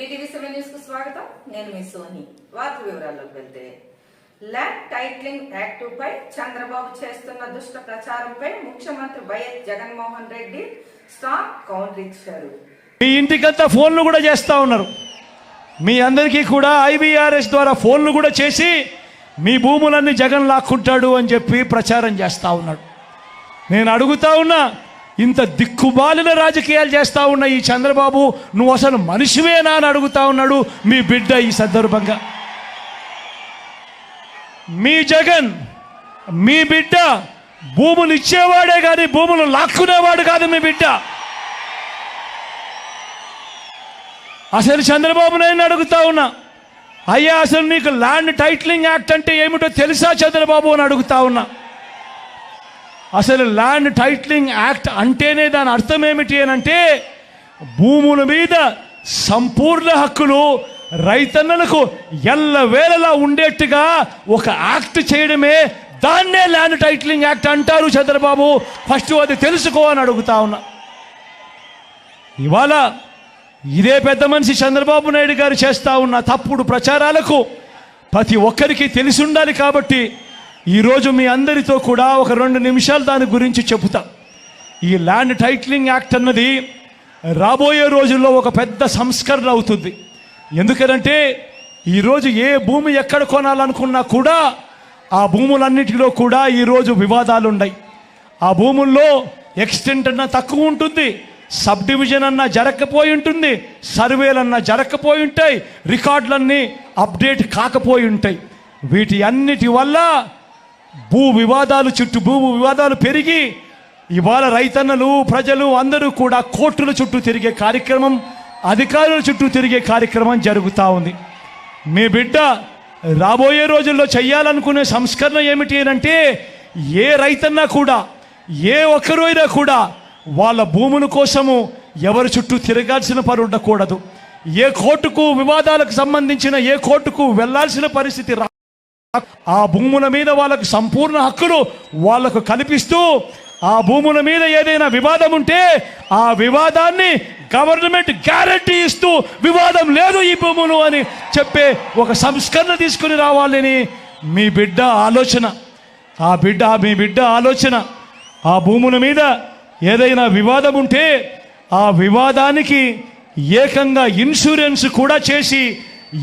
BTV seven న్యూస్కు స్వాగతం. నేను మీ సోని. వార్త వివరాల్లోకి వెళ్తే ల్యాండ్ టైట్లింగ్ యాక్ట్ పై చంద్రబాబు చేస్తున్న దుష్ట ప్రచారంపై ముఖ్యమంత్రి YS Jaganmohan Reddy strong counter ఇచ్చారు. మీ ఇంటికంతా ఫోన్లు కూడా చేస్తూ ఉన్నారు. మీ అందరికీ కూడా ఐబీఆర్ఎస్ ద్వారా ఫోన్లు కూడా చేసి మీ భూములన్నీ జగన్ లాక్కుంటాడు అని చెప్పి ప్రచారం చేస్తూ ఉన్నాడు. నేను అడుగుతా ఉన్నా ఇంత దిక్కుబాలిన రాజకీయాలు చేస్తూ ఉన్న ఈ చంద్రబాబు నువ్వు అసలు మనిషివేనా అని అడుగుతా ఉన్నాడు మీ బిడ్డ ఈ సందర్భంగా. మీ జగన్ మీ బిడ్డ భూములు ఇచ్చేవాడే కానీ భూములు లాక్కునేవాడు కాదు మీ బిడ్డ. అసలు చంద్రబాబు నాయుడు అడుగుతా ఉన్నా అయ్యా అసలు నీకు ల్యాండ్ టైటిలింగ్ యాక్ట్ అంటే ఏమిటో తెలుసా చంద్రబాబు అని అడుగుతా ఉన్నా. అసలు ల్యాండ్ టైట్లింగ్ యాక్ట్ అంటేనే దాని అర్థం ఏమిటి అని అంటే భూముల మీద సంపూర్ణ హక్కులు రైతన్నలకు ఎల్లవేళలా ఉండేట్టుగా ఒక యాక్ట్ చేయడమే దాన్నే ల్యాండ్ టైటిలింగ్ యాక్ట్ అంటారు చంద్రబాబు. ఫస్ట్ అది తెలుసుకో అని అడుగుతా ఉన్నా. ఇవాళ ఇదే పెద్ద మనిషి చంద్రబాబు నాయుడు గారు చేస్తా ఉన్న తప్పుడు ప్రచారాలకు ప్రతి ఒక్కరికి తెలిసి ఉండాలి కాబట్టి ఈరోజు మీ అందరితో కూడా ఒక రెండు నిమిషాలు దాని గురించి చెబుతా. ఈ ల్యాండ్ టైటిలింగ్ యాక్ట్ అన్నది రాబోయే రోజుల్లో ఒక పెద్ద సంస్కరణ అవుతుంది. ఎందుకనంటే ఈరోజు ఏ భూమి ఎక్కడ కొనాలనుకున్నా కూడా ఆ భూములన్నిటిలో కూడా ఈరోజు వివాదాలు ఉన్నాయి ఆ భూముల్లో ఎక్స్టెంట్ అన్నా తక్కువ ఉంటుంది సబ్ డివిజన్ అన్న జరగకపోయి ఉంటుంది సర్వేలన్నా జరగకపోయి ఉంటాయి రికార్డులన్నీ అప్డేట్ కాకపోయి ఉంటాయి. వీటి అన్నిటి వల్ల భూ వివాదాలు చుట్టూ భూ వివాదాలు పెరిగి ఇవాళ రైతన్నలు ప్రజలు అందరూ కూడా కోర్టుల చుట్టూ తిరిగే కార్యక్రమం అధికారుల చుట్టూ తిరిగే కార్యక్రమం జరుగుతూ ఉంది. మీ బిడ్డ రాబోయే రోజుల్లో చేయాలనుకునే సంస్కరణ ఏమిటి అంటే ఏ రైతన్నా కూడా ఏ ఒక్కరు అయినా కూడా వాళ్ళ భూముల కోసము ఎవరి చుట్టూ తిరగాల్సిన పని ఉండకూడదు. ఏ కోర్టుకు వివాదాలకు సంబంధించిన ఏ కోర్టుకు వెళ్ళాల్సిన పరిస్థితి రా ఆ భూముల మీద వాళ్ళకు సంపూర్ణ హక్కులు వాళ్ళకు కల్పిస్తూ ఆ భూముల మీద ఏదైనా వివాదం ఉంటే ఆ వివాదాన్ని గవర్నమెంట్ గ్యారంటీ ఇస్తూ వివాదం లేదు ఈ భూములు అని చెప్పే ఒక సంస్కరణ తీసుకుని రావాలని మీ బిడ్డ ఆలోచన. ఆ బిడ్డ మీ బిడ్డ ఆలోచన. ఆ భూముల మీద ఏదైనా వివాదం ఉంటే ఆ వివాదానికి ఏకంగా ఇన్సూరెన్స్ కూడా చేసి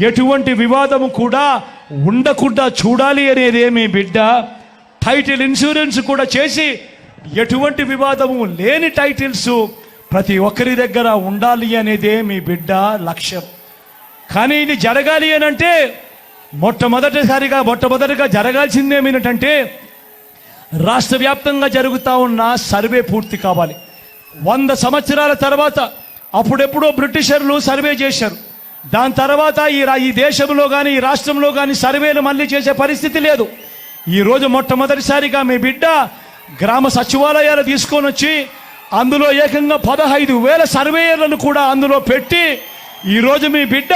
ఎటువంటి వివాదము కూడా ఉండకుండా చూడాలి అనేదేమి బిడ్డ? టైటిల్ ఇన్సూరెన్స్ కూడా చేసి ఎటువంటి వివాదము లేని టైటిల్స్ ప్రతి ఒక్కరి దగ్గర ఉండాలి అనేదే మీ బిడ్డ లక్ష్యం. కానీ ఇది జరగాలి అని అంటే మొట్టమొదటిసారిగా మొట్టమొదటిగా జరగాల్సిందేమిటంటే రాష్ట్ర వ్యాప్తంగా జరుగుతూ ఉన్న సర్వే పూర్తి కావాలి. వంద సంవత్సరాల తర్వాత అప్పుడెప్పుడో బ్రిటిషర్లు సర్వే చేశారు. దాని తర్వాత ఈ ఈ దేశంలో కానీ ఈ రాష్ట్రంలో కానీ సర్వేలు మళ్ళీ చేసే పరిస్థితి లేదు. ఈరోజు మొట్టమొదటిసారిగా మీ బిడ్డ గ్రామ సచివాలయాలు తీసుకొని వచ్చి అందులో ఏకంగా పదహైదు వేల సర్వేయర్లను కూడా అందులో పెట్టి ఈరోజు మీ బిడ్డ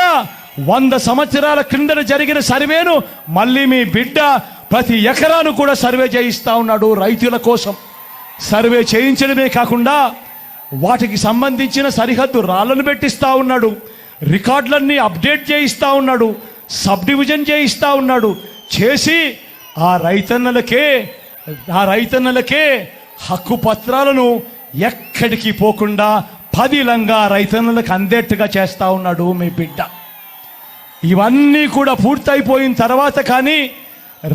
వంద సంవత్సరాల క్రిందన జరిగిన సర్వేను మళ్ళీ మీ బిడ్డ ప్రతి ఎకరాను కూడా సర్వే చేయిస్తా ఉన్నాడు రైతుల కోసం. సర్వే చేయించడమే కాకుండా వాటికి సంబంధించిన సరిహద్దు రాళ్ళను పెట్టిస్తూ ఉన్నాడు. రికార్డులన్నీ అప్డేట్ చేయిస్తూ ఉన్నాడు సబ్ డివిజన్ చేయిస్తూ ఉన్నాడు. చేసి ఆ రైతన్నలకే ఆ రైతన్నలకే హక్కు పత్రాలను ఎక్కడికి పోకుండా పదిలంగా రైతన్నలకు అందేట్టుగా చేస్తూ ఉన్నాడు మీ బిడ్డ. ఇవన్నీ కూడా పూర్తయిపోయిన తర్వాత కానీ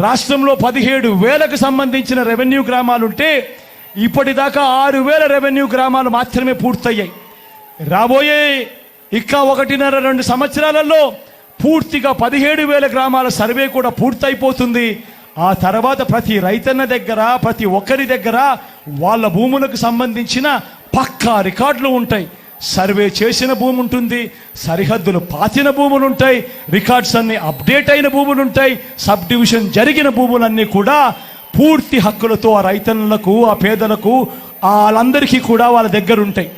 రాష్ట్రంలో పదిహేడు వేలకు సంబంధించిన రెవెన్యూ గ్రామాలుంటే ఇప్పటిదాకా ఆరు వేల రెవెన్యూ గ్రామాలు మాత్రమే పూర్తయ్యాయి. రాబోయే ఇంకా ఒకటిన్నర రెండు సంవత్సరాలలో పూర్తిగా పదిహేడు వేల గ్రామాల సర్వే కూడా పూర్తయిపోతుంది. ఆ తర్వాత ప్రతి రైతన్న దగ్గర ప్రతి ఒక్కరి దగ్గర వాళ్ళ భూములకు సంబంధించిన పక్కా రికార్డులు ఉంటాయి. సర్వే చేసిన భూమి ఉంటుంది సరిహద్దులు పాతిన భూములు ఉంటాయి రికార్డ్స్ అన్ని అప్డేట్ అయిన భూములు ఉంటాయి సబ్ డివిజన్ జరిగిన భూములన్నీ కూడా పూర్తి హక్కులతో ఆ రైతన్నులకు ఆ పేదలకు వాళ్ళందరికీ కూడా వాళ్ళ దగ్గర ఉంటాయి.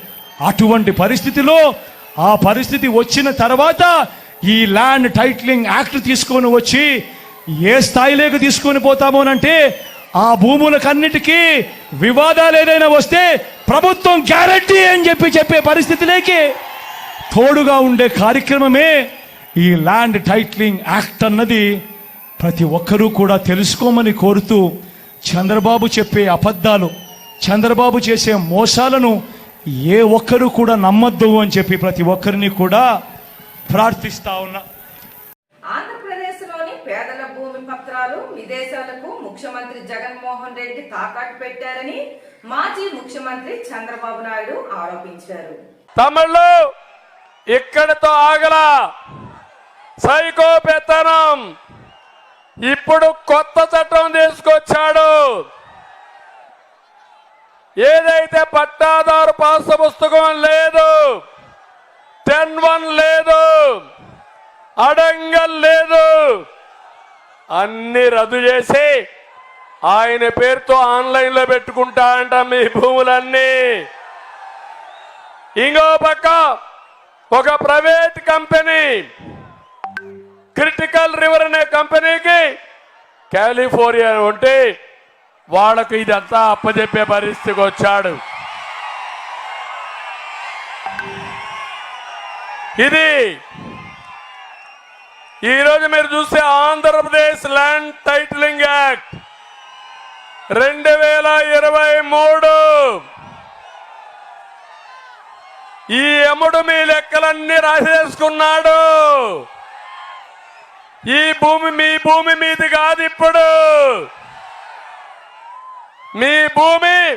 అటువంటి పరిస్థితిలో ఆ పరిస్థితి వచ్చిన తర్వాత ఈ ల్యాండ్ టైటిలింగ్ యాక్ట్ తీసుకొని వచ్చి ఏ స్థాయిలోకి తీసుకొని పోతామోనంటే ఆ భూములకన్నిటికీ వివాదాలు ఏదైనా వస్తే ప్రభుత్వం గ్యారంటీ అని చెప్పి చెప్పే పరిస్థితిలోకి తోడుగా ఉండే కార్యక్రమమే ఈ ల్యాండ్ టైట్లింగ్ యాక్ట్ అన్నది. ప్రతి ఒక్కరూ కూడా తెలుసుకోమని కోరుతూ చంద్రబాబు చెప్పే అబద్ధాలు చంద్రబాబు చేసే మోసాలను ఏ ఒక్కరూ కూడా నమ్మద్దు అని చెప్పి ప్రతి ఒక్కరిని కూడా ప్రార్థిస్తా ఉన్నా. ఆంధ్రప్రదేశ్లోని పేదల భూమి పత్రాలు విదేశాలకు ముఖ్యమంత్రి జగన్మోహన్ రెడ్డి తాకట్టు పెట్టారని మాజీ ముఖ్యమంత్రి చంద్రబాబు నాయుడు ఆరోపించారు. తమిళ్ళు ఇక్కడితో ఆగల సైకో పెత్తనం ఇప్పుడు కొత్త చట్టం తీసుకొచ్చాడు. ఏదైతే పట్టాదారు పాస పుస్తకం లేదు టెన్ వన్ లేదు అడంగల్ లేదు అన్ని రద్దు చేసి ఆయన పేరుతో ఆన్లైన్లో పెట్టుకుంటా అంట మీ భూములన్నీ. ఇంకో పక్క ఒక ప్రైవేట్ కంపెనీ క్రిటికల్ రివర్ అనే కంపెనీకి కాలిఫోర్నియా ఉంటే వాళ్ళకు ఇదంతా అప్పజెప్పే పరిస్థితికి వచ్చాడు. ఇది ఈరోజు మీరు చూస్తే ఆంధ్రప్రదేశ్ ల్యాండ్ టైటిలింగ్ యాక్ట్ రెండు వేల ఇరవై మూడు. ఈ యముడు మీ లెక్కలన్నీ రాసేసుకున్నాడు. ఈ భూమి మీ భూమి మీది కాదు ఇప్పుడు. మీ భూమి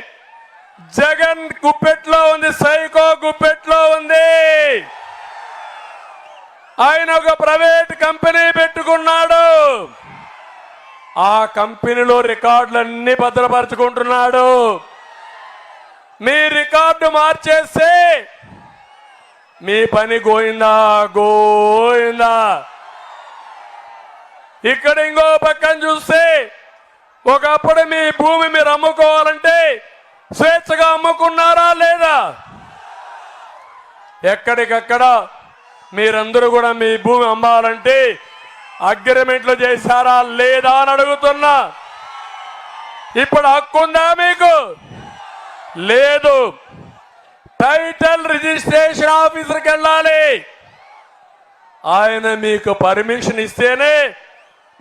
జగన్ గుప్పెట్లో ఉంది సైకో గుప్పెట్లో ఉంది. ఆయన ఒక ప్రైవేట్ కంపెనీ పెట్టుకున్నాడు. ఆ కంపెనీలో రికార్డులన్నీ భద్రపరచుకుంటున్నాడు. మీ రికార్డు మార్చేస్తే మీ పని గోయిందా? గోయిందా? ఇక్కడ ఇంకో పక్కన చూస్తే ఒకప్పుడు మీ భూమి మీరు అమ్ముకోవాలంటే స్వేచ్ఛగా అమ్ముకున్నారా లేదా? ఎక్కడికక్కడ మీరందరూ కూడా మీ భూమి అమ్మాలంటే అగ్రిమెంట్లు చేశారా లేదా అని అడుగుతున్నా. ఇప్పుడు హక్కుందా మీకు? లేదు. టైటిల్ రిజిస్ట్రేషన్ ఆఫీసర్కి వెళ్ళాలి. ఆయన మీకు పర్మిషన్ ఇస్తేనే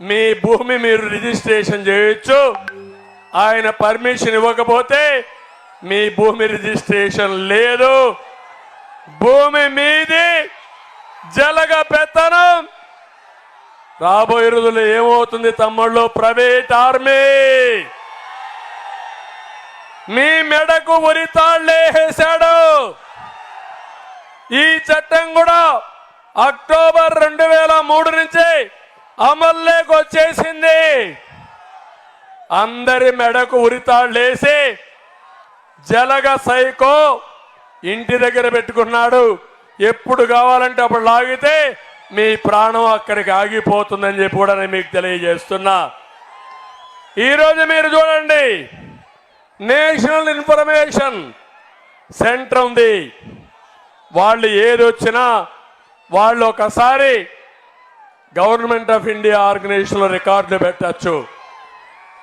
మీ భూమి మీరు రిజిస్ట్రేషన్ చేయొచ్చు. ఆయన పర్మిషన్ ఇవ్వకపోతే మీ భూమి రిజిస్ట్రేషన్ లేదు. భూమి మీది జలగ పెత్తనం. రాబోయే రోజుల్లో ఏమవుతుంది తమ్ముళ్ళు? Private army. మీ మెడకు ఉరితాళ్ళేసాడు ఈ చట్టం కూడా అక్టోబర్ రెండు వేల మూడు నుంచి అమల్లోకి వచ్చేసింది. అందరి మెడకు ఉరితాళ్ళేసి జలగ సైకో ఇంటి దగ్గర పెట్టుకున్నాడు. ఎప్పుడు కావాలంటే అప్పుడు లాగితే మీ ప్రాణం అక్కడికి ఆగిపోతుందని చెప్పి కూడా నేను మీకు తెలియజేస్తున్నా. ఈరోజు మీరు చూడండి నేషనల్ ఇన్ఫర్మేషన్ సెంటర్ ఉంది. వాళ్ళు ఏది వచ్చినా వాళ్ళు ఒకసారి గవర్నమెంట్ ఆఫ్ ఇండియా ఆర్గనైజేషన్లో రికార్డులు పెట్టచ్చు.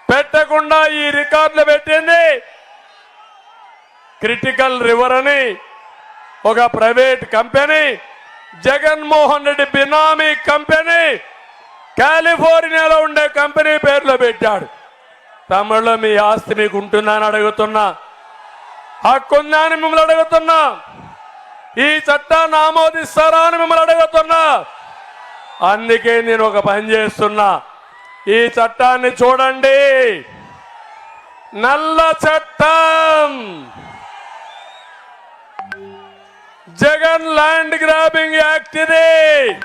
పెట్టకుండా ఈ రికార్డులు పెట్టింది క్రిటికల్ రివర్ అని ఒక private company Jaganmohan Reddy benami company కాలిఫోర్నియాలో ఉండే కంపెనీ పేర్లో పెట్టాడు. తమిళలో మీ ఆస్తి మీకు ఉంటుందా అని అడుగుతున్నా. హక్కుందా అని మిమ్మల్ని అడుగుతున్నా. ఈ చట్టాన్ని ఆమోదిస్తారా అని మిమ్మల్ని అడుగుతున్నా. అందుకే నేను ఒక పని చేస్తున్నా. ఈ చట్టాన్ని చూడండి. నల్ల చట్టం. జగన్ ల్యాండ్ గ్రాబింగ్ యాక్ట్ ఇది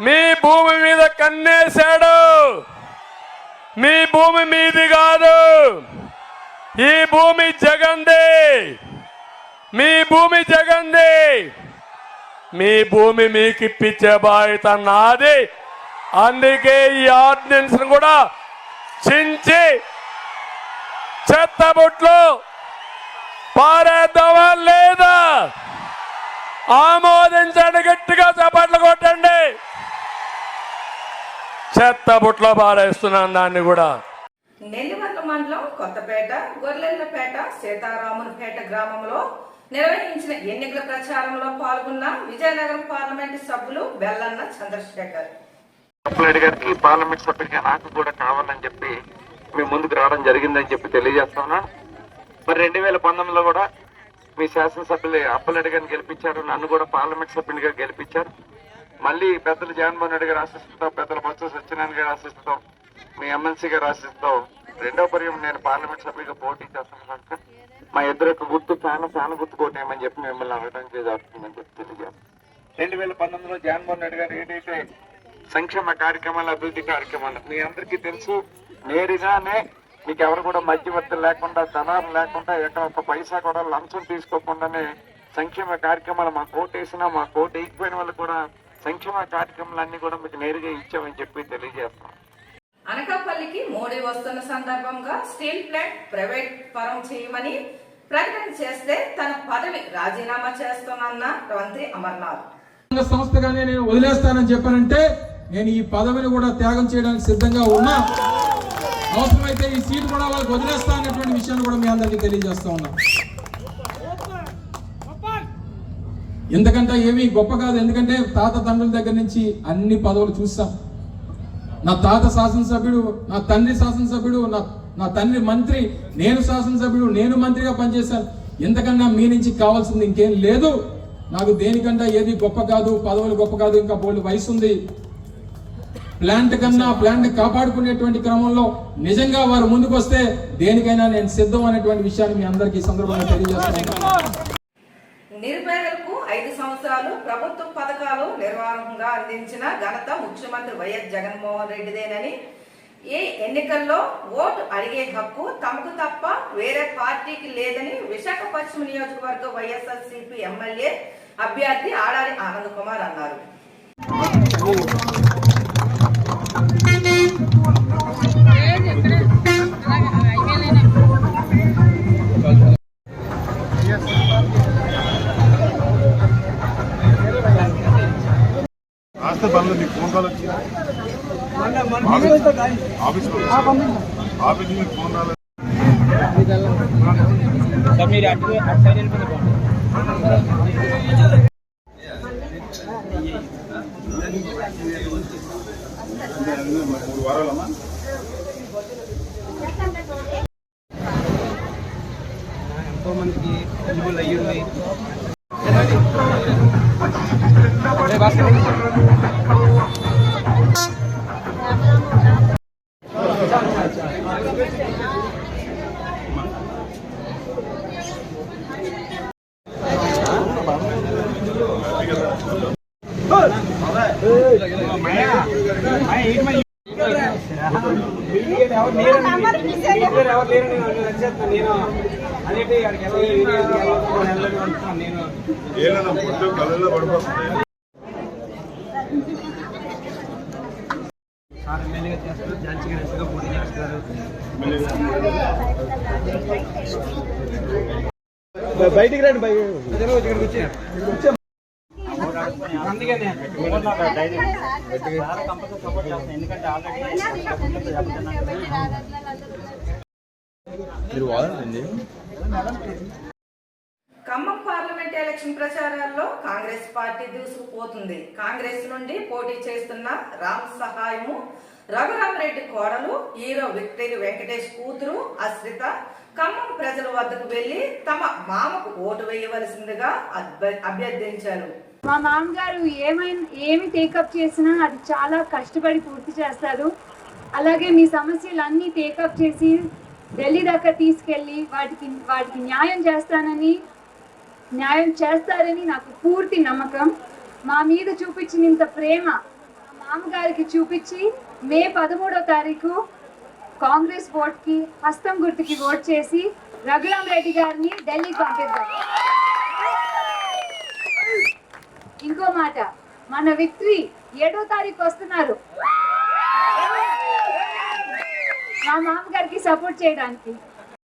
మీ భూమి మీద కన్నేశాడు. మీ భూమి మీది కాదు. ఈ భూమి జగందే. మీ భూమి జగందే. మీ భూమి మీకు ఇప్పించే బాధ్యత నాది. అందుకే ఈ ఆర్డినెన్స్ కూడా చించి చెత్తబుట్లు పారేద్దామా లేదా? ఆమోదించండి గట్టిగా చప్పట్లు కొట్టండి. చెత్త బుట్లో పారేస్తున్నాను దాన్ని కూడా. నెల్లిమర్ల మండలం కొత్తపేట గొర్రెలపేట సీతారామునిపేట గ్రామంలో నిర్వహించిన ఎన్నికల ప్రచారంలో పాల్గొన్న విజయనగరం పార్లమెంటు సభ్యులు బెల్లన్న చంద్రశేఖర్ గారికి పార్లమెంట్ సభ్యుడిగా నాకు కూడా కావాలని చెప్పి మీ ముందుకు రావడం జరిగిందని చెప్పి తెలియజేస్తున్నా మరి రెండు వేల పంతొమ్మిదిలో కూడా మీ శాసనసభ్యులు అప్పలరెడ్డి గారిని గెలిపించారు నన్ను కూడా పార్లమెంట్ సభ్యునిగా గెలిపించారు. మళ్ళీ పెద్దలు జగన్మోహన్ రెడ్డి గారు ఆశిస్తూ పెద్దల బొత్స సత్యనారాయణ గారు ఆశిస్తూ మీ ఎమ్మెల్సీ గారు ఆశిస్తూ రెండో పర్యం నేను పార్లమెంట్ సభ్యుడిగా పోటీ చేస్తాను కనుక మా ఇద్దరు యొక్క గుర్తు ఫ్యాన్ ఫ్యాన్ గుర్తు కోటేయమని చెప్పి మిమ్మల్ని అడగడం జరుగుతుందని చెప్పి తెలియజేస్తాను. రెండు వేల పంతొమ్మిదిలో జగన్మోహన్ రెడ్డి గారు ఏదైతే సంక్షేమ కార్యక్రమాలు అభివృద్ధి కార్యక్రమాలు మీ అందరికీ తెలుసు నేరుగానే మీకు ఎవరు కూడా మధ్యవర్తులు లేకుండా ధనాలు లేకుండా ఎక్కడ ఒక పైసా కూడా లంచం తీసుకోకుండానే సంక్షేమ కార్యక్రమాలు మా కోట్ వేసినా మా కోట్ వేయకపోయిన వాళ్ళు కూడా సంక్షేమ కార్యక్రమాలన్నీ కూడా మీకు నేరుగా ఇచ్చామని చెప్పి తెలియజేస్తున్నాం అనకాపల్లికి మోడీ వస్తున్న సందర్భంగా స్టీల్ ప్లాంట్ ప్రైవేట్ పరం చేయమని ప్రకటన చేస్తే తన పదవి రాజీనామా చేస్తానన్న మంత్రి అమర్నాథ్. సంస్థగానే నేను వదిలేస్తానని చెప్పానంటే నేను ఈ పదవిని కూడా త్యాగం చేయడానికి సిద్ధంగా ఉన్నా. అవసరమైతే ఈ సీటు కూడా వాళ్ళకి వదిలేస్తా అనేటువంటి విషయాన్ని కూడా మీ అందరికీ తెలియజేస్తా ఉన్నా. ఎందుకంటే ఏమీ గొప్ప కాదు. ఎందుకంటే తాత తండ్రుల దగ్గర నుంచి అన్ని పదవులు చూసాం నా తాత శాసనసభ్యుడు నా తండ్రి శాసనసభ్యుడు నా నా తండ్రి మంత్రి నేను శాసనసభ్యుడు నేను మంత్రిగా పనిచేశాను. ఎంతకన్నా మీ నుంచి కావాల్సింది ఇంకేం లేదు. నాకు దేనికంటే ఏది గొప్ప కాదు పదవులు గొప్ప కాదు ఇంకా బోల్డ్ వయసు ఉంది ప్లాంట్ కన్నా ప్లాంట్ కాపాడుకునేటువంటి క్రమంలో నిజంగా వారు ముందుకు వస్తే దేనికైనా నేను సిద్ధం అనేటువంటి విషయాన్ని మీ అందరికీ సందర్భంగా తెలియజేస్తాను నిర్భయలకు ఐదు సంవత్సరాలు ప్రభుత్వ పథకాలు నిర్వాహంగా అందించిన ఘనత ముఖ్యమంత్రి వైఎస్ జగన్మోహన్ రెడ్డిదేనని ఈ ఎన్నికల్లో ఓటు అడిగే హక్కు తమకు తప్ప వేరే పార్టీకి లేదని విశాఖ పశ్చిమ నియోజకవర్గ వైఎస్ఆర్సీపీ ఎమ్మెల్యే అభ్యర్థి ఆడారి ఆనంద్ కుమార్ అన్నారు. ఆస్తి పనులు మీకు ఫోన్ కాల్ వచ్చిందా? ఆఫీస్ ఆఫీస్కి వచ్చి ఆఫీస్ మీకు ఫోన్ రాలేదు మూడు వారాలమ్మా ఎంతో మందికి ఎలిజిబుల్ అయ్యింది లేరు ఎవరు లేరు నేను వచ్చేస్తాను నేను అనేది అక్కడికి వెళ్ళలేదు నేను ఏదైనా ఫుడ్ కళ్ళల్లో పడిపోతుంది. సార్ ఎమ్మెల్యేగా చేస్తారు. జాన్సీ గారు ఎంతగా పోటీ చేస్తారు. బయటికి రండి బయట ఇక్కడికి వచ్చి. అందుకనే ఖమ్మం పార్లమెంట్ ఎలక్షన్ ప్రచారాల్లో కాంగ్రెస్ పార్టీ దూసుకుపోతుంది. కాంగ్రెస్ నుండి పోటీ చేస్తున్న రామ్ సహాయము రఘురామరెడ్డి కోడలు హీరో విక్టరీ వెంకటేష్ కూతురు అశ్రిత ఖమ్మం ప్రజల వద్దకు వెళ్ళి తమ మామకు ఓటు వేయవలసిందిగా అభ్య- అభ్యర్థించారు. మా మామగారు ఏమైనా ఏమి టేకప్ చేసినా అది చాలా కష్టపడి పూర్తి చేస్తారు అలాగే మీ సమస్యలు అన్నీ టేకప్ చేసి ఢిల్లీ దాకా తీసుకెళ్ళి వాటికి వాటికి న్యాయం చేస్తానని న్యాయం చేస్తారని నాకు పూర్తి నమ్మకం. మా మీద చూపించినంత ప్రేమ మా మామగారికి చూపించి మే పదమూడో తారీఖు కాంగ్రెస్ ఓట్కి హస్తం గుర్తుకి ఓట్ చేసి రఘురామ్ రెడ్డి గారిని ఢిల్లీకి పంపిద్దాం. ఇంకో మాట మన విక్టరీ ఏడో తారీఖు వస్తున్నారు. మా మామగారికి సపోర్ట్ చేయడానికి.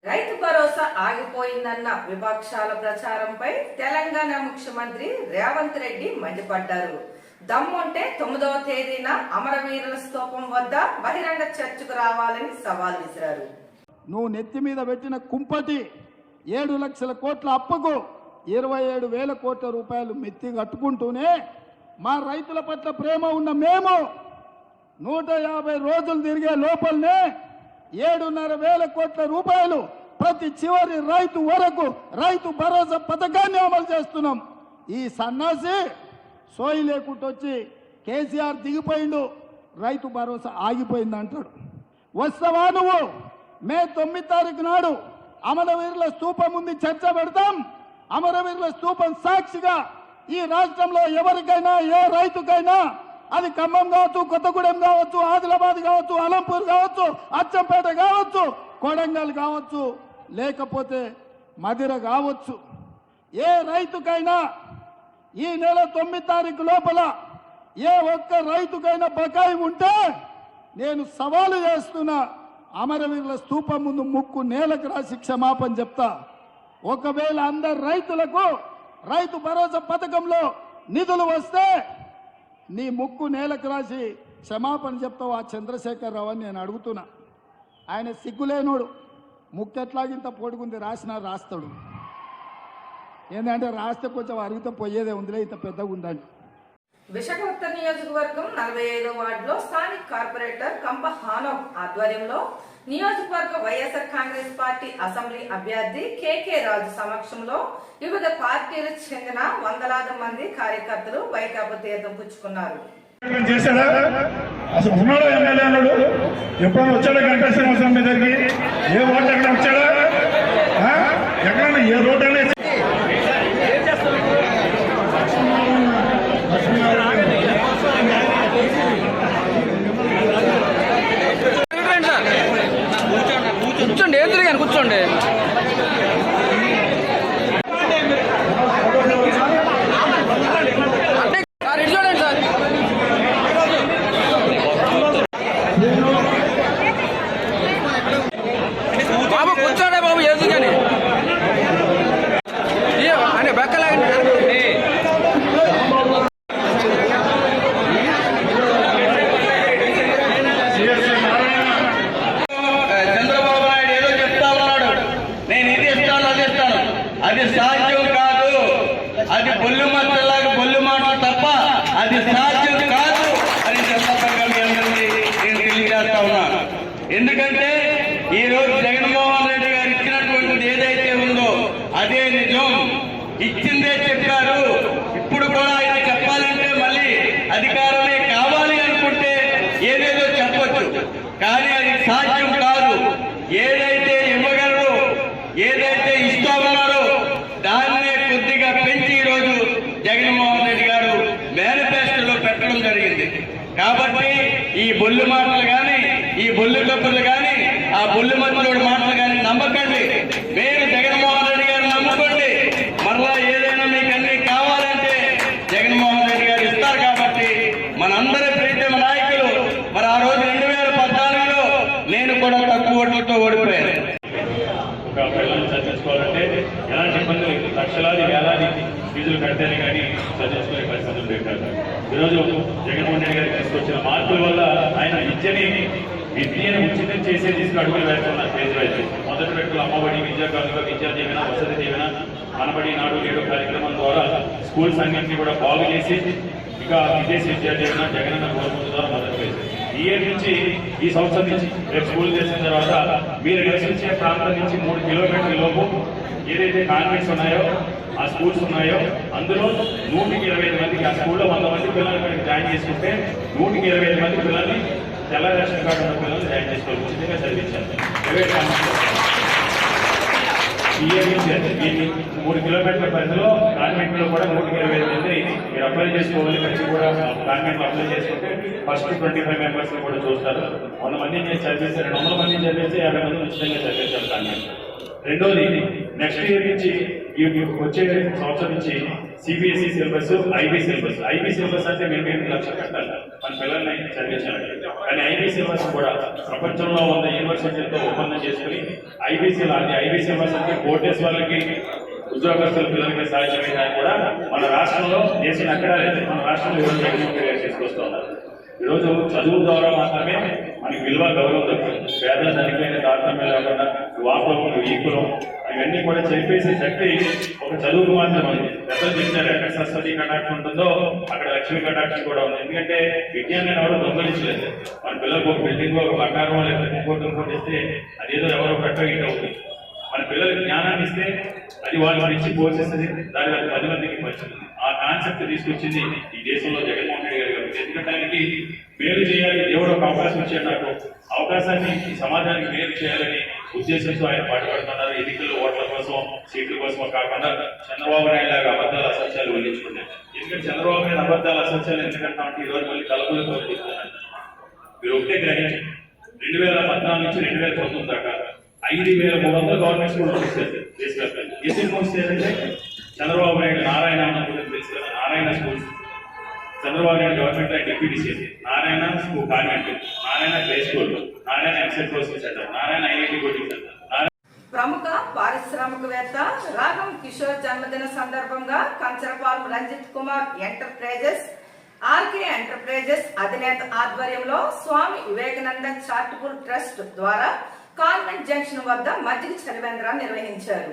రైతు భరోసా ఆగిపోయిందన్న విపక్షాల ప్రచారంపై తెలంగాణ ముఖ్యమంత్రి రేవంత్ రెడ్డి మండిపడ్డారు. దమ్ముంటే తొమ్మిదవ తేదీన అమరవీరుల స్తూపం వద్ద బహిరంగ చర్చకు రావాలని సవాల్ విసిరారు. నువ్వు నెత్తి మీద పెట్టిన కుంపటి ఏడు లక్షల కోట్ల అప్పుకు ఇరవై ఏడు వేల కోట్ల రూపాయలు మెత్తి కట్టుకుంటూనే మా రైతుల పట్ల ప్రేమ ఉన్న మేము నూట యాభై రోజులు తిరిగే లోపలనే ఏడున్నర వేల కోట్ల రూపాయలు ప్రతి చివరి రైతు వరకు రైతు భరోసా పథకాన్ని అమలు చేస్తున్నాం. ఈ సన్నాసి సోయి లేకుండా వచ్చి కేసీఆర్ దిగిపోయిండు రైతు భరోసా ఆగిపోయింది అంటాడు. వస్తావా నువ్వు? మే తొమ్మిది తారీఖు నాడు అమరవీరుల స్తూపం ఉంది చర్చ పెడతాం. అమరవీరుల స్తూపం సాక్షిగా ఈ రాష్ట్రంలో ఎవరికైనా ఏ రైతుకైనా అది ఖమ్మం కావచ్చు కొత్తగూడెం కావచ్చు ఆదిలాబాద్ కావచ్చు అలంపూర్ కావచ్చు అచ్చంపేట కావచ్చు కొడంగల్ కావచ్చు లేకపోతే మదిర కావచ్చు. ఏ రైతుకైనా ఈ నెల తొమ్మిది తారీఖు లోపల ఏ ఒక్క రైతుకైనా బకాయి ఉంటే నేను సవాలు చేస్తున్నా అమరవీరుల స్తూపం ముందు ముక్కు నేలకు రాసి క్షమాపణ చెప్తా. ఒకవేళ అందరు రైతులకు రైతు భరోసా పథకంలో నిధులు వస్తే నీ ముక్కు నేలకు రాసి క్షమాపణ చెప్తావు ఆ చంద్రశేఖరరావు అని నేను అడుగుతున్నా. ఆయన సిగ్గులేనోడు. ముక్కు ఎట్లాగింత పొడుగుంది రాసినా రాస్తాడు. ఏంటంటే రాస్తే కొంచెం అరిగితే పోయేదే ఉందిలే ఇంత పెద్దగా ఉందని. విశాఖపట్నం నియోజకవర్గం నలభై ఐదో వార్డులో స్థానిక కార్పొరేటర్ కంప హానో ఆధ్వర్యంలో నియోజకవర్గ వైఎస్ఆర్ కాంగ్రెస్ పార్టీ అసెంబ్లీ అభ్యర్థి కేకే రాజు సమక్షంలో వివిధ పార్టీలకు చెందిన వందలాది మంది కార్యకర్తలు వైకాపా తీర్థం పుచ్చుకున్నారు. చేశాడా అసలు ఉన్నాడు ఎమ్మెల్యే అన్నాడు? ఎప్పుడైనా వచ్చాడా మీ దగ్గరికి? ఏ ఓటు ఎక్కడ వచ్చాడా? ఎక్కడన్నా ఏ రోడ్డు కూర్చోండి ఏం తిరిగాను కూర్చోండి అంటే సార్ ఇటు చూడండి సార్ బాబు కూర్చోండి బాబు ఎందుకని అంటే బెక్కలాగండి చంద్రబాబు నాయుడు ఏదో చెప్తా ఉన్నాడు నేను ఇది ఇస్తాను అది ఇస్తాను అది సాధ్యం కాదు. అది బొల్లు మాటలాగా బొల్లు మాటలు తప్ప అది సాధ్యం కాదు అని సందర్భంగా మీ అందరికీ నేను తెలియజేస్తా ఉన్నాను ఎందుకంటే ఈ రోజు జగన్మోహన్ రెడ్డి గారు ఇచ్చినటువంటిది ఏదైతే ఉందో అదే నిజం ఇచ్చిందే చెప్పారు ఇప్పుడు కూడా ఆయన చెప్పాలంటే మళ్ళీ అధికారమే కావాలి అనుకుంటే ఏదేదో చెప్పొచ్చు కానీ అది సాధ్యం కాదు ఏదైతే ఇవ్వగలరో ఏదైతే ఇస్తామన్నారో దాన్నే కొద్దిగా పెంచి ఈరోజు జగన్మోహన్ రెడ్డి గారు మేనిఫెస్టోలో పెట్టడం జరిగింది కాబట్టి ఈ బొల్లు మాటలు కానీ ఈ బొల్లు కప్పులు కానీ ఆ బొల్లు మంత్రుల మాటలు కానీ నమ్మకండి. మీరు జగన్మోహన్ రెడ్డి గారు నమ్ముకోండి. మరలా ఏదైనా మీకు అన్ని కావాలంటే జగన్మోహన్ రెడ్డి గారు ఇస్తారు కాబట్టి మనందరి ప్రీతమ నాయకులు మరి ఆ రోజు రెండు వేల పద్నాలుగులో నేను కూడా తక్కువ ఓట్లతో ఓడిపోయాను. ఒక పిల్లల్ని చదివించుకోవాలంటే ఎలాంటి ఇబ్బందులు లక్షలాది వేలాది ఫీజులు కడితేనే కానీ చదివించుకునే పరిస్థితులు పెట్టారు ఈరోజు జగన్మోహన్ రెడ్డి గారు తీసుకొచ్చిన మార్పుల వల్ల ఆయన విద్యని విద్యను ఉచితం చేసే తీసుకు అడుగులు వేస్తున్నారు స్టేజ్ మొదటి వ్యక్తులు అమ్మఒడి విద్యా కానుక విద్యా దీవెన వసతి దీవెన మనబడి నాడు నేడు కార్యక్రమం ద్వారా స్కూల్స్ అన్నింటినీ కూడా బాగు చేసి ఇక విదేశీ విద్యా దీవెన జగనన్న గవర్నమెంట్ ద్వారా మొదలు వేసింది ఈ ఇయర్ నుంచి ఈ సంవత్సరం నుంచి రేపు స్కూల్ చేసిన తర్వాత మీరు నివసించే ప్రాంతం నుంచి మూడు కిలోమీటర్ల లోపు ఏదైతే కాన్వెంట్స్ ఉన్నాయో ఆ స్కూల్స్ ఉన్నాయో అందులో నూటికి ఇరవై ఐదు మందికి ఆ స్కూల్లో వంద మంది పిల్లలు జాయిన్ చేసుకుంటే నూటికి ఇరవై ఐదు మంది పిల్లల్ని తెల్ల రేషన్ కార్డు ఉన్న పిల్లల్ని జాయిన్ చేసుకోవాలి ఉచితంగా చదివించారు ప్రైవేట్ కాన్వెంట్స్ మూడు కిలోమీటర్ల పరిధిలో గవర్నమెంట్లో కూడా నూటికి ఇరవై ఐదు మంది మీరు అప్లై చేసుకోవాలి. ఖర్చు కూడా గవర్నమెంట్లో అప్లై చేసుకుంటే ఫస్ట్ ట్వంటీ ఫైవ్ మెంబర్స్ కూడా చూస్తారు. వంద మంది నేను చదివేసి రెండు వందల మంది చదివేసి యాభై మంది ఉచితంగా చదివేశారు గవర్నమెంట్ రెండోది నెక్స్ట్ ఇయర్ నుంచి వచ్చే సంవత్సరం నుంచి CBSE syllabus IB syllabus IB syllabus అంటే మేము ఎనిమిది లక్షలు కట్టాలి. మన పిల్లల్ని చదివించాలి కానీ ఐబీ సిలబస్ కూడా ప్రపంచంలో ఉన్న యూనివర్సిటీలతో ఒప్పందం చేసుకుని ఐబీసీ లాంటి ఐబీ సిలబస్ అంటే కోటేస్ వాళ్ళకి ఉద్యోగస్తుల పిల్లలకి సాధ్యమైన కూడా మన రాష్ట్రంలో దేశం ఎక్కడా లేదు. మన రాష్ట్రంలో ఈరోజు జగన్మోహన్ తీసుకొస్తున్నారు ఈరోజు చదువు ద్వారా మాత్రమే మనకి విలువ గౌరవం దక్కుతుంది. పేద చనిపోయిన తారతమ్యం లేకుండా వాపం ఈకులం ఇవన్నీ కూడా చెప్పేసి చెప్పి ఒక చదువుకు మాత్రం ఉంది. పెద్దలు చెప్తారు ఎక్కడ సరస్వతి కటాక్షం ఉంటుందో అక్కడ లక్ష్మీ కటాక్షం కూడా ఉంది. ఎందుకంటే విజ్ఞానం ఎవరు దొంగలించలేదు. మన పిల్లలకు ఒక బిల్డింగ్ ఒక బంగారం లేకపోతే ఇంకోటి ఇంకోటి ఇస్తే అదేదో ఎవరో కట్ట ఇట్ అవుతుంది. మన పిల్లలకు జ్ఞానాన్ని ఇస్తే అది వాళ్ళు ఇచ్చి పోషిస్తుంది దాని వల్ల పది మందికి పంచుతుంది ఆ కాన్సెప్ట్ తీసుకొచ్చింది ఈ దేశంలో జగన్మోహన్ రెడ్డి గారు ఎందుకంటే ఆయనకి మేలు చేయాలి దేవుడు ఒక అవకాశం ఇచ్చాడు నాకు. అవకాశాన్ని ఈ సమాజానికి మేలు చేయాలని ఉద్దేశంతో ఆయన పాటుపడుతున్నారు ఎన్నికల్లో ఓట్ల కోసం సీట్ల కోసం కాకుండా చంద్రబాబు నాయుడు లాగా అబద్ధాల అసత్యాలు వల్లించుకున్నారు ఎందుకంటే చంద్రబాబు నాయుడు అబద్ధాల అసత్యాలు ఎందుకంటా ఈ రోజు మళ్ళీ తలపులు కోరుకుంటున్నారు మీరు ఒకటే గ్రహించండి. రెండు వేల పద్నాలుగు నుంచి రెండు వేల పంతొమ్మిది దాకా ఐదు వేల మూడు వందల గవర్నమెంట్ స్కూల్ తీసేది దేశవ్యాప్తంగా ఏ స్కూల్స్ ఏంటంటే చంద్రబాబు నాయుడు నారాయణ అన్న తెలుసు కదా Narayana school Chandrababu Naidu government deputy చేసి Narayana school convent Narayana play school Narayana excel coaching centre Narayana IIT coaching centre ప్రముఖ పారిశ్రామికవేత్త రాగం కిషోర్ జన్మదిన సందర్భంగా Kancharapalem Ranjith Kumar enterprises RK enterprises అధినేత ఆధ్వర్యంలో స్వామి వివేకానంద చారిటబుల్ ట్రస్ట్ ద్వారా కాన్వెంట్ జంక్షన్ వద్ద మజ్జిగ చలివేంద్ర నిర్వహించారు.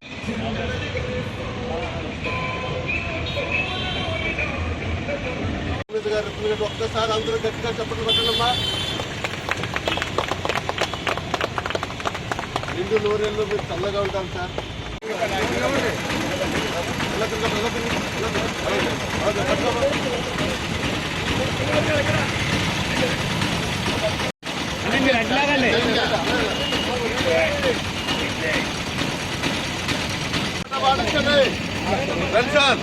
ఒక్కసారి అందరూ గట్టిగా చెప్పండి పెట్టండమ్మా నిండు నూరేళ్ళు మీరు చల్లగా ఉంటాం సార్. సార్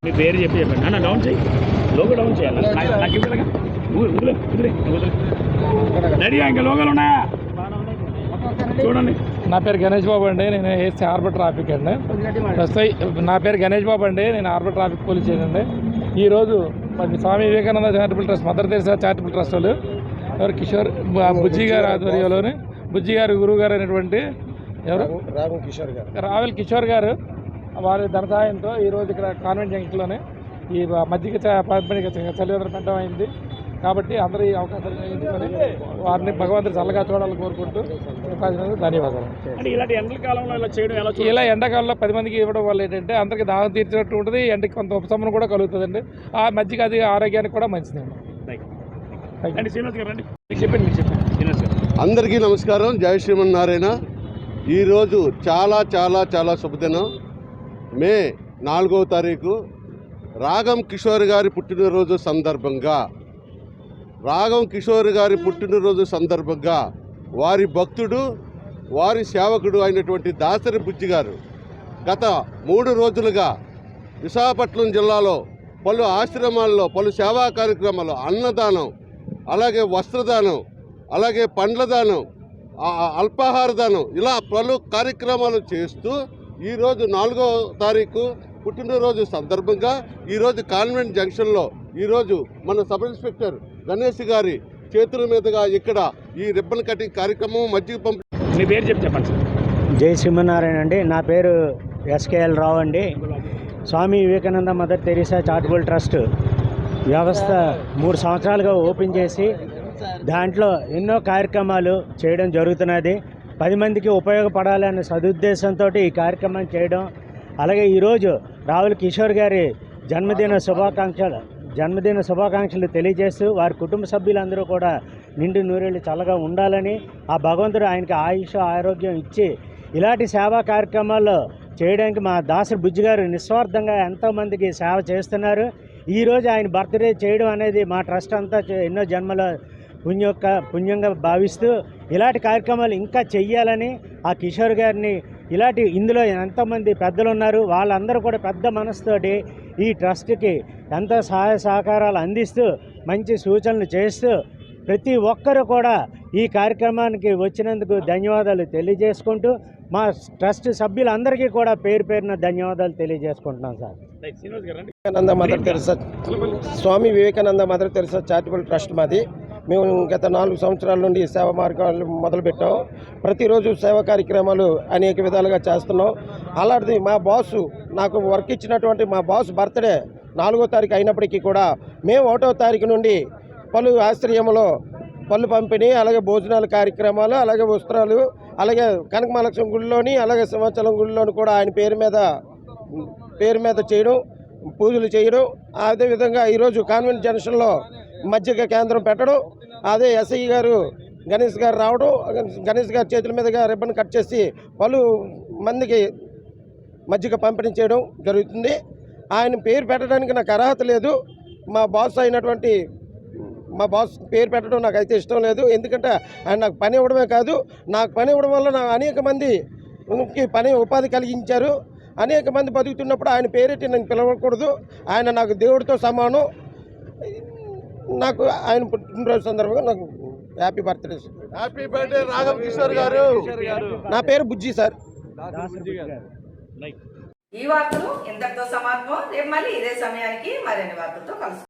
మీ పేరు చెప్పి చెప్పండి. అన్న డౌన్ చేయి. లోగో డౌన్ చేయాలి? నాకు- నాకు ఇవ్వలేగా వదిలే వదిలే వదిలే రెడీ ఇంకా లోగోలు ఉన్నాయా? చూడండి. నా పేరు గణేష్ బాబు అండి. నేను ఏసీ హార్బర్ ట్రాఫిక్ అండి. ప్రస్తుతం నా పేరు గణేష్ బాబు అండి. నేను హార్బర్ ట్రాఫిక్ పోలీస్ అండి. ఈరోజు మరి Swami Vivekananda charitable trust Mother Teresa charitable trust వాళ్ళు ఎవరు? కిషోర్ బుజ్జి గారి ఆధ్వర్యంలోని బుజ్జి గారి గురువు గారు అయినటువంటి ఎవరు? రాఘవ్ కిషోర్ గారు. రావెల్ కిషోర్ గారు. వారి ధన సహాయంతో ఈరోజు ఇక్కడ కాన్వెంట్ జంక్షన్లోనే ఈ మజ్జిగ చ- పంపిణీ చలివేంద్ర పెట్టడం అయింది. కాబట్టి అందరూ ఈ అవకాశాలు వారిని భగవంతుడు చల్లగా చూడాలని కోరుకుంటూ ధన్యవాదాలు. అంటే ఇలాంటి ఎండల కాలంలో ఇలా చేయడం ఎలా ఇలా ఎండాకాలంలో పది మందికి ఇవ్వడం వల్ల ఏంటంటే అందరికి దాహం తీర్చినట్టు ఉంటుంది ఎండకి కొంత ఉపశమనం కూడా కలుగుతుందండి. ఆ మజ్జిగ అది ఆరోగ్యానికి కూడా మంచిదండి అందరికీ నమస్కారం. జై శ్రీమన్నారాయణ. ఈరోజు చాలా చాలా చాలా శుభదినం. మే నాలుగవ తారీఖు రాగం కిషోర్ గారి పుట్టినరోజు సందర్భంగా. రాగం కిషోర్ గారి పుట్టినరోజు సందర్భంగా వారి భక్తుడు వారి సేవకుడు అయినటువంటి దాసరి బుజ్జి గారు గత మూడు రోజులుగా విశాఖపట్నం జిల్లాలో పలు ఆశ్రమాల్లో పలు సేవా కార్యక్రమాలు అన్నదానం అలాగే వస్త్రదానం అలాగే పండ్ల దానం అల్పాహార దానం ఇలా పలు కార్యక్రమాలు చేస్తూ ఈరోజు నాలుగో తారీఖు పుట్టినరోజు సందర్భంగా ఈరోజు కాన్వెంట్ జంక్షన్లో ఈరోజు మన సబ్ ఇన్స్పెక్టర్ గణేష్ గారి చేతుల మీదుగా ఇక్కడ ఈ రిబ్బన్ కటింగ్ కార్యక్రమం మజ్జిగ పంపిణీ మీ పేరు చెప్పి చెప్పండి సార్. జై శ్రీమన్నారాయణ అండి. నా పేరు ఎస్కేఎల్ రావు అండి. Swami Vivekananda Mother Teresa charitable trust వ్యవస్థ మూడు సంవత్సరాలుగా ఓపెన్ చేసి దాంట్లో ఎన్నో కార్యక్రమాలు చేయడం జరుగుతున్నది. పది మందికి ఉపయోగపడాలనే సదుద్దేశంతో ఈ కార్యక్రమం చేయడం. అలాగే ఈరోజు రావుల కిషోర్ గారి జన్మదిన శుభాకాంక్షలు జన్మదిన శుభాకాంక్షలు తెలియజేస్తూ వారి కుటుంబ సభ్యులందరూ కూడా నిండు నూరేళ్ళు చల్లగా ఉండాలని ఆ భగవంతుడు ఆయనకి ఆయుష్ ఆరోగ్యం ఇచ్చి ఇలాంటి సేవా కార్యక్రమాల్లో చేయడానికి మా దాసరి బుజ్జి గారు నిస్వార్థంగా ఎంతోమందికి సేవ చేస్తున్నారు. ఈరోజు ఆయన బర్త్డే చేయడం అనేది మా ట్రస్ట్ అంతా ఎన్నో జన్మల పుణ్యొక్క పుణ్యంగా భావిస్తూ ఇలాంటి కార్యక్రమాలు ఇంకా చెయ్యాలని ఆ కిషోర్ గారిని ఇలాంటి ఇందులో ఎంతమంది పెద్దలు ఉన్నారు వాళ్ళందరూ కూడా పెద్ద మనసుతోటి ఈ ట్రస్ట్కి ఎంతో సహాయ సహకారాలు అందిస్తూ మంచి సూచనలు చేస్తూ ప్రతి ఒక్కరు కూడా ఈ కార్యక్రమానికి వచ్చినందుకు ధన్యవాదాలు తెలియజేసుకుంటూ మా ట్రస్ట్ సభ్యులందరికీ కూడా పేరు పేరున ధన్యవాదాలు తెలియజేసుకుంటున్నాం sir Vivekananda Mother Teresa Swami Vivekananda Mother Teresa charitable trust మాది మేము గత నాలుగు సంవత్సరాల నుండి సేవ మార్గాలు మొదలుపెట్టాం. ప్రతిరోజు సేవా కార్యక్రమాలు అనేక విధాలుగా చేస్తున్నాం. అలాంటిది మా బాసు నాకు వర్క్ ఇచ్చినటువంటి మా బాస్ బర్త్డే నాలుగో తారీఖు అయినప్పటికీ కూడా మేము ఒకటో తారీఖు నుండి పలు ఆశ్రయంలో పళ్ళు పంపిణీ అలాగే భోజనాల కార్యక్రమాలు అలాగే వస్త్రాలు అలాగే కనకమహాలక్ష్మి గుడిలోని అలాగే సింహాచలం గుడిలోని కూడా ఆయన పేరు మీద పేరు మీద చేయడం పూజలు చేయడం. అదేవిధంగా ఈరోజు కాన్వెంట్ జంక్షన్లో మజ్జిగ కేంద్రం పెట్టడం. అదే ఎస్ఐ గారు గణేష్ గారు రావడం గణేష్ గారి చేతుల మీదుగా రిబ్బన్ కట్ చేసి పలు మందికి మజ్జిగ పంపిణీ చేయడం జరుగుతుంది. ఆయన పేరు పెట్టడానికి నాకు అర్హత లేదు. మా బాస్ అయినటువంటి మా బాస్ పేరు పెట్టడం నాకు అయితే ఇష్టం లేదు. ఎందుకంటే ఆయన నాకు పని ఇవ్వడమే కాదు నాకు పని ఇవ్వడం వల్ల నాకు అనేక మందికి పని ఉపాధి కలిగించారు. అనేక మంది బతుకుతున్నప్పుడు ఆయన పేరెట్టి నేను పిలవకూడదు. ఆయన నాకు దేవుడితో సమానం. నాకు ఆయన పుట్టినరోజు సందర్భంగా నాకు happy birthday happy birthday Raghav Kishore garu. నా పేరు బుజ్జి సార్. ఈ వార్తలు ఇంతటితో సమాప్తం. రేపు మళ్ళీ ఇదే సమయానికి మరిన్ని వార్తలతో కలుసుకుందాం.